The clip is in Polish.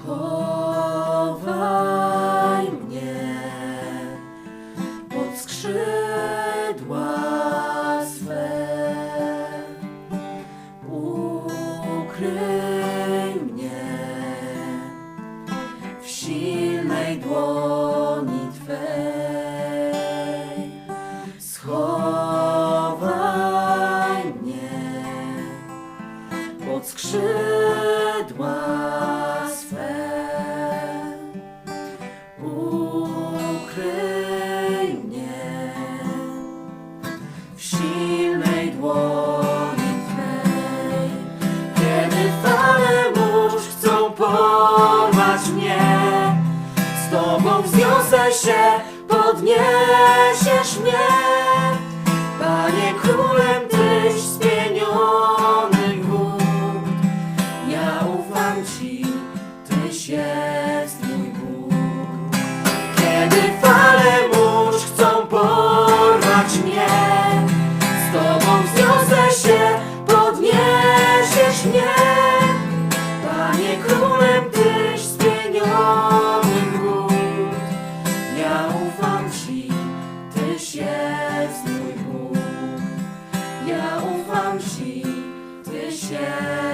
Schowaj mnie pod skrzydła swe. Ukryj mnie w silnej dłoni Twej. Schowaj mnie pod skrzydła w silnej dłoni Twej. Kiedy fale burz chcą porwać mnie, z Tobą wzniosę się, podniesiesz mnie. Tyś jest mój Bóg. Ja ufam Ci, Tyś jest